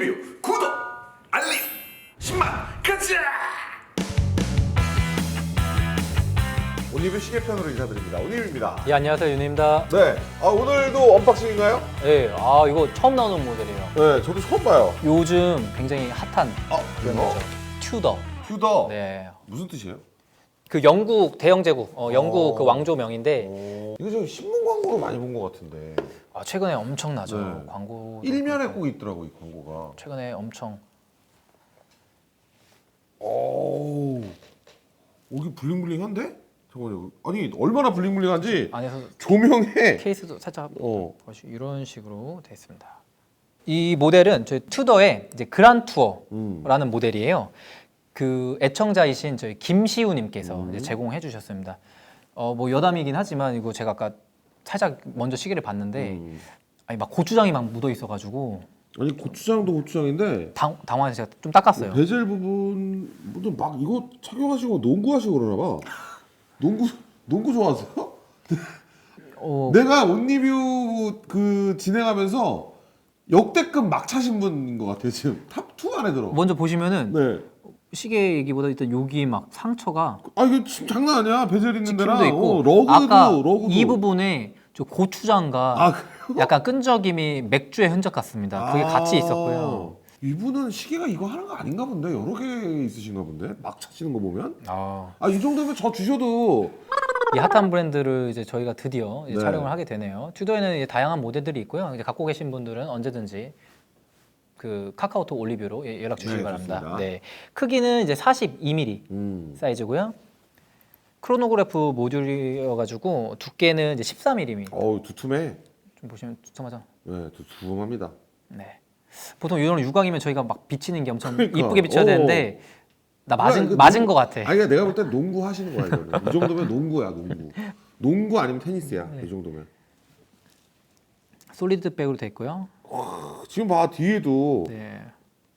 온리뷰 구독 알림 10만 가자 온리뷰 시계편으로 인사드립니다. 온리뷰입니다. 예, 안녕하세요. 윤입니다. 네. 아, 오늘도 언박싱인가요? 예, 아, 이거 처음 나오는 모델이에요. 네, 저도 처음 봐요. 요즘 굉장히 핫한 아, 브랜드죠. 튜더. 휴더. 네. 무슨 뜻이에요? 그 영국 대영 제국, 어, 영국 어. 그 왕조명인데 어, 이거 저 신문 광고로 많이 본 것 같은데. 아, 최근에 엄청나죠. 네. 광고. 일면에 꼭 있더라고, 이 광고가. 최근에 엄청 오. 여기 블링블링한데? 잠깐만요. 아니, 얼마나 블링블링한지 안에서 조명에 케이스도 살짝 어. 보시 이런 식으로 돼 있습니다. 이 모델은 저희 튜더의 이제 그란 투어라는 음. 모델이에요. 그 애청자이신 저희 김시우님께서 음. 이제 제공해 주셨습니다. 어 뭐 여담이긴 하지만 이거 제가 아까 살짝 먼저 시계를 봤는데 음. 아니 막 고추장이 막 묻어 있어가지고 아니, 고추장도 고추장인데 당, 당황해서 제가 좀 닦았어요. 베젤 부분 뭐막 이거 착용하시고 농구하시고 그러나 봐. 농구 농구 좋아하세요? 어, 내가 온리뷰 그 진행하면서 역대급 막차 신 분인 것 같아요 지금 탑2 안에 들어. 먼저 보시면은 네. 시계 얘기보다 일단 여기 막 상처가 아 이거 지금 장난 아니야 베젤 있는 데랑 찍힘도 있고 어, 러그도 아까 러그도. 이 부분에 저 고추장과 아 그래요? 약간 끈적임이 맥주의 흔적 같습니다. 그게 같이 있었고요. 아, 이분은 시계가 이거 하는 거 아닌가 본데 여러 개 있으신가 본데 막 차시는 거 보면 아, 아 이 정도면 저 주셔도 이 핫한 브랜드를 이제 저희가 드디어 이제 네. 촬영을 하게 되네요. 튜더에는 이제 다양한 모델들이 있고요. 이제 갖고 계신 분들은 언제든지 그 카카오톡 올리뷰로 예- 연락 주시기 네, 바랍니다. 좋습니다. 네, 크기는 이제 42mm 음. 사이즈고요. 크로노그래프 모듈이어가지고 두께는 이제 14mm입니다. 어우 두툼해. 좀 보시면 두툼하죠. 네 두툼합니다. 네. 보통 이런 유광이면 저희가 막 비치는 게 엄청 그러니까. 이쁘게 비춰야 오. 되는데 나 맞은 이거 맞은 농- 것 같아. 아니 내가 볼땐 농구 하시는 거야 이거는. 이 정도면 농구야 농구. 농구 아니면 테니스야 네. 이 정도면. 솔리드 백으로 돼 있고요. 지금 봐 뒤에도 네.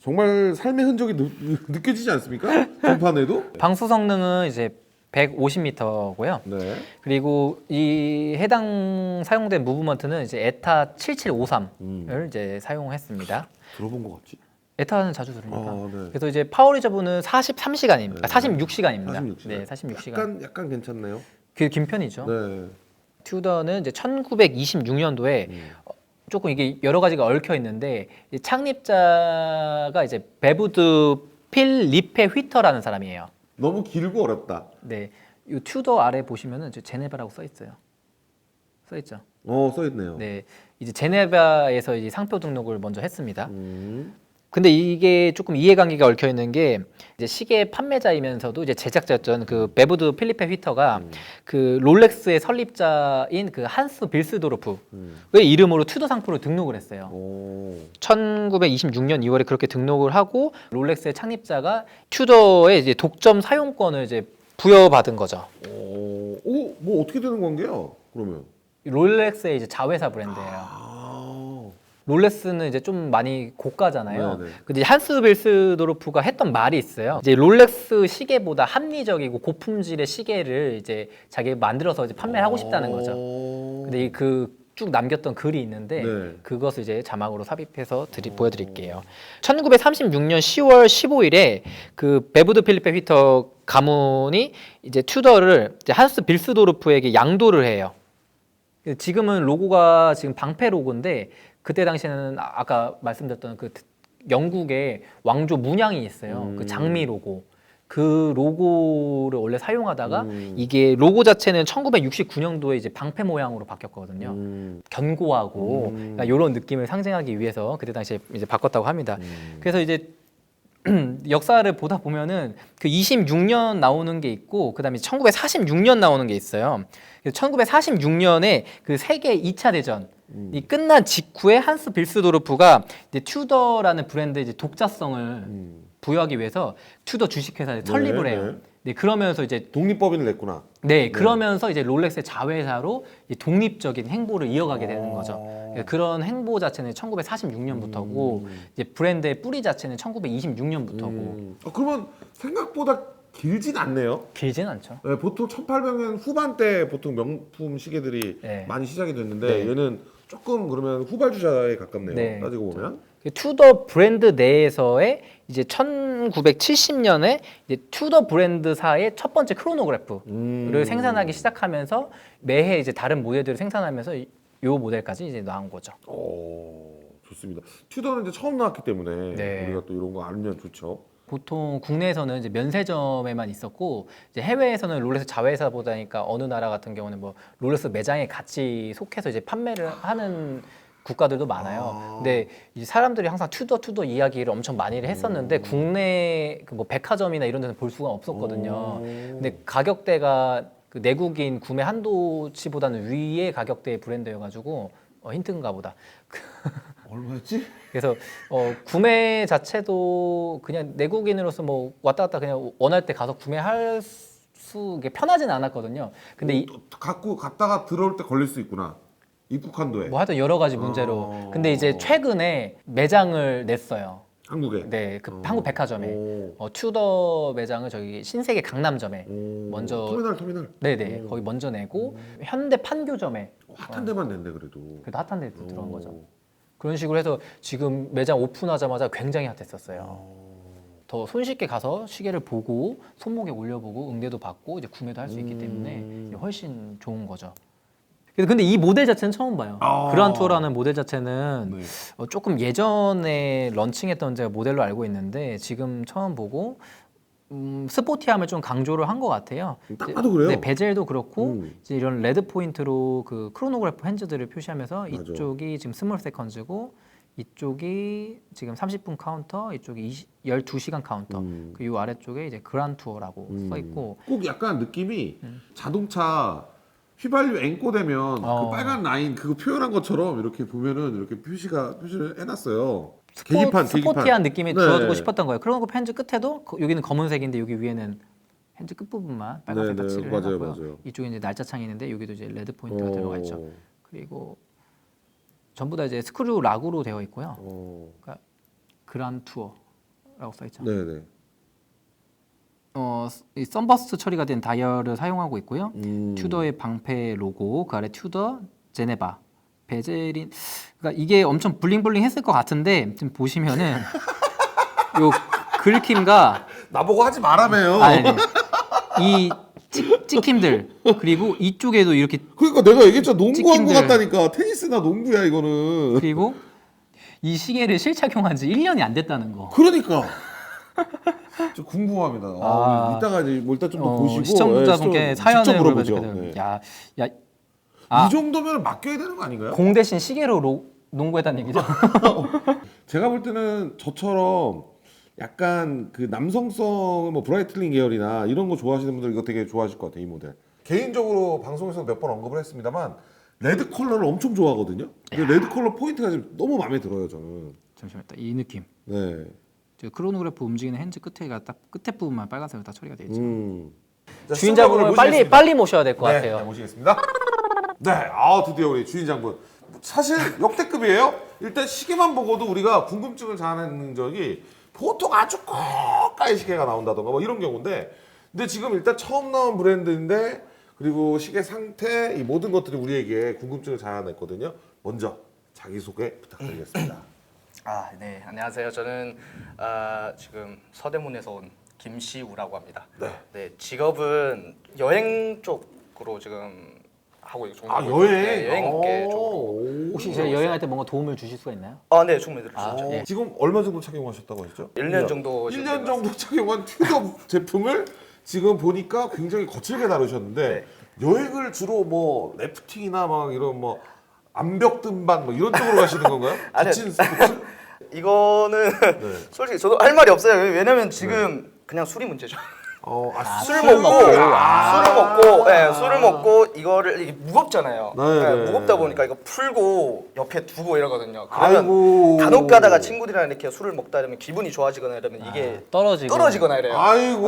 정말 삶의 흔적이 느, 껴지지 않습니까? 전판에도. 방수 성능은 이제 150m고요. 네. 그리고 이 해당 사용된 무브먼트는 이제 에타 7753을 음. 이제 사용했습니다. 들어본 것 같지? 에타는 자주 들으니까. 아 네. 그래서 이제 파워 리저브는 43시간입니다. 네. 46시간입니다. 46시간. 네, 46시간. 약간 약간 괜찮네요. 그긴 편이죠. 네. 튜더는 이제 1926년도에 음. 조금 이게 여러 가지가 얽혀 있는데 이 창립자가 이제 베부드 필 리페 휘터라는 사람이에요. 너무 길고 어렵다. 네, 이 튜더 아래 보시면은 이제 제네바라고 써 있어요. 써 있죠. 어 써 있네요. 네, 이제 제네바에서 이제 상표 등록을 먼저 했습니다. 음. 근데 이게 조금 이해관계가 össz혀 있는 게 이제 시계 판매자이면서도 이제 제작자였던 그 베부드 필리페 휘터가 음. 그 롤렉스의 설립자인 그 한스 빌스도르프의 음. 이름으로 튜더 상표를 등록을 했어요. 오. 1926년 2월에 그렇게 등록을 하고 롤렉스의 창립자가 튜더의 이제 독점 사용권을 이제 부여받은 거죠. 오. 오. 뭐 어떻게 되는 관계야? 그러면. 롤렉스의 이제 자회사 브랜드예요. 아. 롤렉스는 이제 좀 많이 고가잖아요. 네네. 근데 한스 빌스도르프가 했던 말이 있어요. 이제 롤렉스 시계보다 합리적이고 고품질의 시계를 이제 자기가 만들어서 이제 판매를 하고 싶다는 거죠. 오. 근데 그 쭉 남겼던 글이 있는데 네. 그것을 이제 자막으로 삽입해서 드리, 보여드릴게요. 1936년 10월 15일에 그 베부드 필리페 휘터 가문이 이제 튜더를 이제 한스 빌스도르프에게 양도를 해요. 지금은 로고가 지금 방패 로고인데 그때 당시에는 아- 아까 말씀드렸던 그 영국의 왕조 문양이 있어요. 음. 그 장미 로고. 그 로고를 원래 사용하다가 음. 이게 로고 자체는 1969년도에 이제 방패 모양으로 바뀌었거든요. 음. 견고하고 음. 이런 느낌을 상징하기 위해서 그때 당시에 이제 바꿨다고 합니다. 음. 그래서 이제 역사를 보다 보면은 그 26년 나오는 게 있고 그다음에 1946년 나오는 게 있어요. 그래서 1946년에 그 세계 2차 대전 음. 이 끝난 직후에 한스 빌스도르프가 이제 튜더라는 브랜드의 이제 독자성을 음. 부여하기 위해서 튜더 주식회사를 설립을 네, 해요. 네. 네, 그러면서 이제 독립법인을 냈구나. 네, 그러면서 이제 롤렉스의 자회사로 이 독립적인 행보를 이어가게 되는 아. 거죠. 예, 그런 행보 자체는 1946년부터고 음. 이제 브랜드의 뿌리 자체는 1926년부터고 음. 아, 그러면 생각보다 길진 않네요. 길진 않죠. 네, 보통 1800년 후반때 보통 명품 시계들이 네. 많이 시작이 됐는데 네. 얘는 조금 그러면 후발주자에 가깝네요. 네. 따지고 보면. 그 투더 브랜드 내에서의 이제 1970년에 이제 투더 브랜드사의 첫 번째 크로노그래프를 음. 생산하기 시작하면서 매해 이제 다른 모델들을 생산하면서 이- 요 모델까지 이제 나온 거죠. 오, 좋습니다. 튜더는 이제 처음 나왔기 때문에 네. 우리가 또 이런 거 알면 좋죠. 보통 국내에서는 이제 면세점에만 있었고 이제 해외에서는 롤렉스 자회사 보다니까 어느 나라 같은 경우는 뭐 롤렉스 매장에 같이 속해서 이제 판매를 하는 국가들도 많아요. 아. 근데 이 사람들이 항상 투더 투더 이야기를 엄청 많이 했었는데 국내 그 뭐 백화점이나 이런 데는 볼 수가 없었거든요. 근데 가격대가 그 내국인 구매 한도치보다는 위의 가격대의 브랜드여가지고 어, 힌트인가 보다. 얼마였지? 그래서 어, 구매 자체도 그냥 내국인으로서 뭐 왔다 갔다 그냥 원할 때 가서 구매할 수 이게 편하지는 않았거든요. 근데 이, 또 갖고 갔다가 들어올 때 걸릴 수 있구나. 입국 한도에. 뭐 하여튼 여러 가지 문제로. 어. 근데 이제 최근에 매장을 냈어요. 한국에. 네, 그 어. 한국 백화점에 오. 어, 튜더 매장을 저기 신세계 강남점에 오. 먼저- 터미널 터미널. 네네 오. 거기 먼저 내고 현대 판교점에 어, 핫한 데만 냈네 그래도. 그래도 핫한 데 들어간 오. 거죠. 그런 식으로 해서 지금 매장 오픈하자마자 굉장히 핫했었어요. 더 손쉽게 가서 시계를 보고 손목에 올려보고 응대도 받고 이제 구매도 할 수 있기 때문에 음. 훨씬 좋은 거죠. 그래서 근데 이 모델 자체는 처음 봐요. 아. 그란 투어라는 모델 자체는 네. 어, 조금 예전에 런칭했던 제가 모델로 알고 있는데 지금 처음 보고 음, 스포티함을 좀 강조를 한 것 같아요. 딱 봐도 그래요. 네, 베젤도 그렇고 음. 이제 이런 레드 포인트로 그 크로노그래프 핸즈들을 표시하면서 맞아. 이쪽이 지금 스몰 세컨즈고 이쪽이 지금 30분 카운터, 이쪽이 20, 12시간 카운터. 음. 그요 아래쪽에 이제 그란 투어라고 음. 써 있고 꼭 약간 느낌이 자동차 휘발유 앵꼬되면 어. 그 빨간 라인 그거 표현한 것처럼 이렇게 보면은 이렇게 표시가 표시를 해놨어요. 스포, 계기판 스포티한 계기판. 느낌이 네. 주어주고 싶었던 거예요. 크로노그래프 핸즈 끝에도 거- 여기는 검은색인데 여기 위에는 핸즈 끝 부분만 빨간색 네, 네, 칠을 맞아요, 해놨고요. 맞아요. 이쪽에 이제 날짜 창이 있는데 여기도 이제 레드 포인트가 어. 들어가 있죠. 그리고 전부 다 이제 스크류 락으로 되어 있고요. 어. 그란 투어라고 써 있죠. 네네. 어, 이 썬버스트 처리가 된 다이얼을 사용하고 있고요. 음. 튜더의 방패 로고, 그 아래 튜더, 제네바, 베젤인. 그러니까 이게 엄청 블링블링 했을 것 같은데 지금 보시면은 요 긁힘과 나보고 하지. 아니, 아니, 이 찍, 찍힘들 그리고 이쪽에도 이렇게 그러니까 내가 얘기했잖아 농구한 거 찍힌들. 같다니까 테니스나 농구야 이거는. 그리고 이 시계를 실착용한 지 1년이 안 됐다는 거. 그러니까. 좀 궁금합니다. 아, 아. 이따가 이제 뭐 일단 좀 더 어, 보시고 시청자분께 예, 사연을 직접 물어보죠. 물어보죠. 네. 야, 야, 아. 이 정도면 맡겨야 되는 거 아닌가요? 공 대신 시계로 로, 농구했다는 얘기죠. 제가 볼 때는 저처럼 약간 그 남성성 뭐 브라이틀링 계열이나 이런 거 좋아하시는 분들 이거 되게 좋아하실 것 같아요 이 모델. 개인적으로 방송에서 몇 번 언급을 했습니다만 레드 컬러를 엄청 좋아하거든요. 근데 레드 컬러 포인트가 지금 너무 마음에 들어요 저는. 잠시만, 이 느낌. 네. 저 크로노그래프 움직이는 핸즈 끝에가 딱 끝에 부분만 빨간색으로 다 처리가 되어 있죠. 음. 주인장분을 빨리 빨리 모셔야 될 것 네, 같아요. 네, 모시겠습니다. 네, 아 드디어 우리 주인장분. 사실 역대급이에요. 일단 시계만 보고도 우리가 궁금증을 자아내는 적이 보통 아주 고가의 시계가 나온다던가 뭐 이런 경우인데, 근데 지금 일단 처음 나온 브랜드인데 그리고 시계 상태 이 모든 것들이 우리에게 궁금증을 자아냈거든요. 먼저 자기 소개 부탁드리겠습니다. 아, 네. 안녕하세요. 저는 아, 지금 서대문에서 온 김시우라고 합니다. 네. 직업은 여행 쪽으로 지금 하고 있고 아 여행. 네, 여행계 쪽으로. 오. 혹시 제가 여행할 때 뭔가 도움을 주실 수가 있나요? 아, 네. 충분히 들으시죠. 아, 예. 지금 얼마 정도 착용하셨다고 하셨죠? 1년 정도 1년 정도 착용한 튜더 제품을 지금 보니까 굉장히 거칠게 다루셨는데 여행을 주로 뭐 래프팅이나 막 이런 뭐 암벽 등반 뭐 이런 쪽으로 가시는 건가요? 아니요. 지친 스포츠? 이거는 네. 솔직히 저도 할 말이 없어요. 왜냐면 지금 그냥 술이 문제죠. 어, 아, 술술 먹고 아. 술을 먹고 예, 술을 먹고 이거를 이게 무겁잖아요. 네, 예, 네. 무겁다 보니까 이거 풀고 옆에 두고 이러거든요. 그러면 아이고. 간혹 가다가 친구들이랑 이렇게 술을 먹다 이러면 기분이 좋아지거나 이러면 이게 떨어지고 떨어지거나 이래요. 아이고.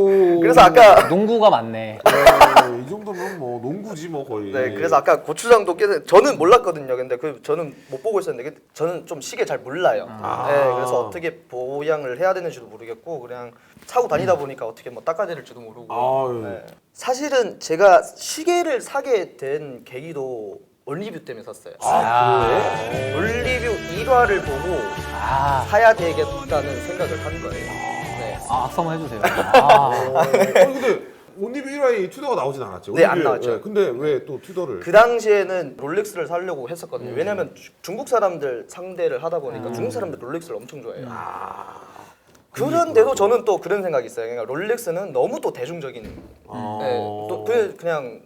그래서 아까 농구가 많네. 네, 이 정도면 뭐 농구지 뭐 거의. 네, 그래서 아까 고추장도 깨 저는 몰랐거든요. 근데 그 저는 못 보고 있었는데 그- 저는 좀 시계 잘 몰라요. 아. 네, 그래서 어떻게 보양을 해야 되는지도 모르겠고 그냥 차고 다니다 보니까 어떻게 뭐 닦아야 될지도 모르고. 아유. 네. 사실은 제가 시계를 사게 된 계기도 올리뷰 때문에 샀어요. 아, 올리뷰 1화를 보고 아, 사야 되겠다는 생각을 한 거예요. 네. 아 악수 한번 해주세요. 아, 그래? 아니 근데 온리뷰 1화에 튜더가 나오진 않았죠? 네, 안 나왔죠. 예, 근데 왜또 튜더를? 그 당시에는 롤렉스를 사려고 했었거든요. 음. 왜냐면 주- 중국 사람들 상대를 하다 보니까 중국 사람들 롤렉스를 엄청 좋아해요. 아, 그런데도 저는 또 그런 생각이 있어요. 그러니까 롤렉스는 너무 또 대중적인, 어. 네, 또 그, 그냥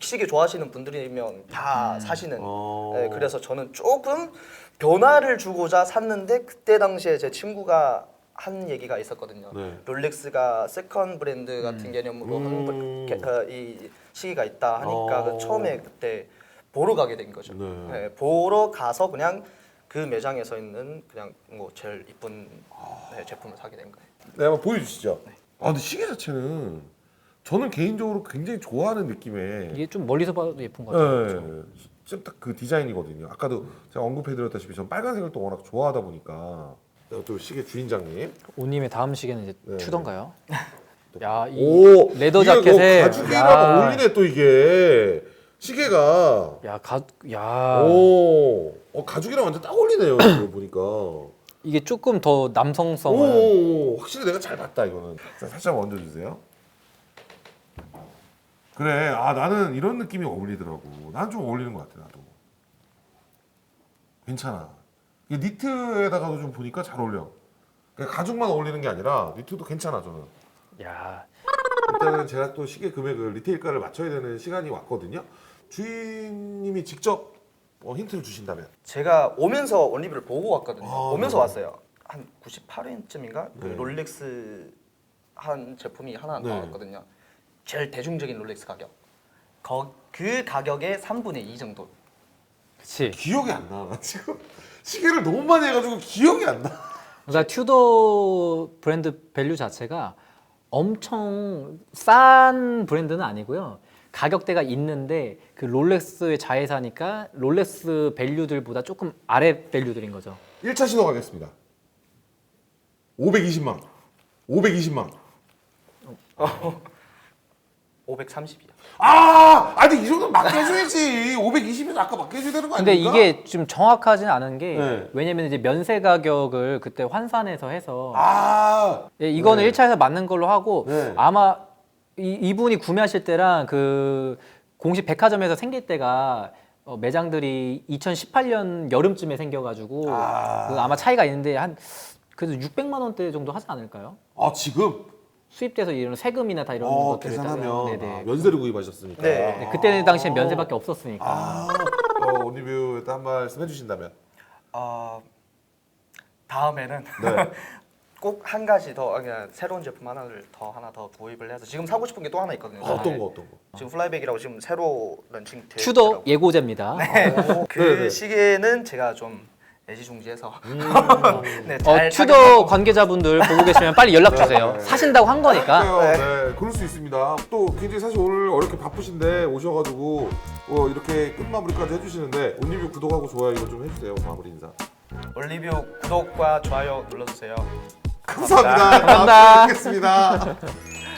시계 좋아하시는 분들이면 다 사시는. 어. 네, 그래서 저는 조금 변화를 주고자 샀는데 그때 당시에 제 친구가 한 얘기가 있었거든요. 네. 롤렉스가 세컨 브랜드 같은 개념으로 음. 하는 게- 어, 이 시기가 있다 하니까 어. 그 처음에 그때 보러 가게 된 거죠. 네. 네, 보러 가서 그냥 그 매장에서 있는 그냥 뭐 제일 이쁜 네, 제품을 사게 된 거예요. 네, 한번 보여주시죠. 아 근데 시계 자체는 저는 개인적으로 굉장히 좋아하는 느낌의 이게 좀 멀리서 봐도 예쁜 것 같아요. 네, 딱그 디자인이거든요. 아까도 제가 언급해드렸다시피 전 빨간색을 또 워낙 좋아하다 보니까 또 시계 주인장님 오님의 다음 시계는 이제 네. 튜던가요? 야, 이 오 레더 이게 뭐 자켓에 가죽이랑 야. 어울리네 또 이게 시계가 야, 가, 야, 오 어, 가죽이랑 완전 딱 어울리네요 이거 보니까 이게 조금 더 남성성을 오, 확실히 내가 잘 봤다 이거는. 자, 살짝 얹어주세요. 그래, 아 나는 이런 느낌이 어울리더라고. 난 좀 어울리는 것 같아 나도. 괜찮아. 이게 니트에다가도 좀 보니까 잘 어울려. 그러니까 가죽만 어울리는 게 아니라 니트도 괜찮아 저는. 야, 일단은 제가 또 시계 금액을 리테일가를 맞춰야 되는 시간이 왔거든요. 주인님이 직접 어, 힌트를 주신다면. 제가 오면서 원리뷰를 보고 왔거든요. 아, 오면서 네. 왔어요. 한 98회쯤인가 그 네. 롤렉스 한 제품이 하나 네. 나왔거든요. 제일 대중적인 롤렉스 가격. 거, 그 가격의 3분의 2 정도. 그렇지. 기억이 안 나. 나 지금 시계를 너무 많이 해가지고 기억이 안 나. 그러니까 튜더 브랜드 밸류 자체가 엄청 싼 브랜드는 아니고요. 가격대가 있는데 그 롤렉스의 자회사니까 롤렉스 밸류들보다 조금 아래 밸류들인 거죠. 1차 신호 가겠습니다. 520만 원. 520만 원. 530이요. 아, 아니 이 정도 맞게 해줘야지. 520이면 아까 맞게 해줘야 되는 거 근데 아닙니까? 이게 좀 정확하진 않은 게 네. 왜냐면 이제 면세 가격을 그때 환산해서 해서 아, 예, 이거는 네. 1차에서 맞는 걸로 하고 네. 아마 이, 이분이 구매하실 때랑 그 공식 백화점에서 생길 때가 어, 매장들이 2018년 여름쯤에 생겨가지고 아. 그 아마 차이가 있는데 한 그래도 600만 원대 정도 하지 않을까요? 아 지금 수입돼서 이런 세금이나 다 이런 어, 것들을 계산하면 따져요. 아, 네네. 면세를 구입하셨으니까. 네. 네, 그때는 당시엔 면세밖에 없었으니까. 아, 어, 온리뷰에다 한 말씀 해주신다면. 어, 다음에는 네. 꼭 한 가지 더 그냥 새로운 제품 하나를 더 하나 더 구입을 해서 지금 사고 싶은 게 또 하나 있거든요. 아, 어떤 거 어떤 거? 지금 플라이백이라고 지금 새로 런칭 튜더 있더라고요. 예고제입니다. 그 네, 네. 시계는 제가 좀 애지중지해서 네, 어, 잘 튜더 착용하고 관계자분들 보고 계시면 빨리 연락 주세요. 네. 사신다고 한 거니까. 네. 네, 그럴 수 있습니다. 또 굉장히 사실 오늘 어렵게 바쁘신데 오셔가지고 어, 이렇게 끝마무리까지 해주시는데 온리뷰 구독하고 좋아요 이거 좀 해주세요 마무리 인사. 올리뷰 구독과 좋아요 눌러주세요. 감사합니다. 감사합니다. 뵙겠습니다.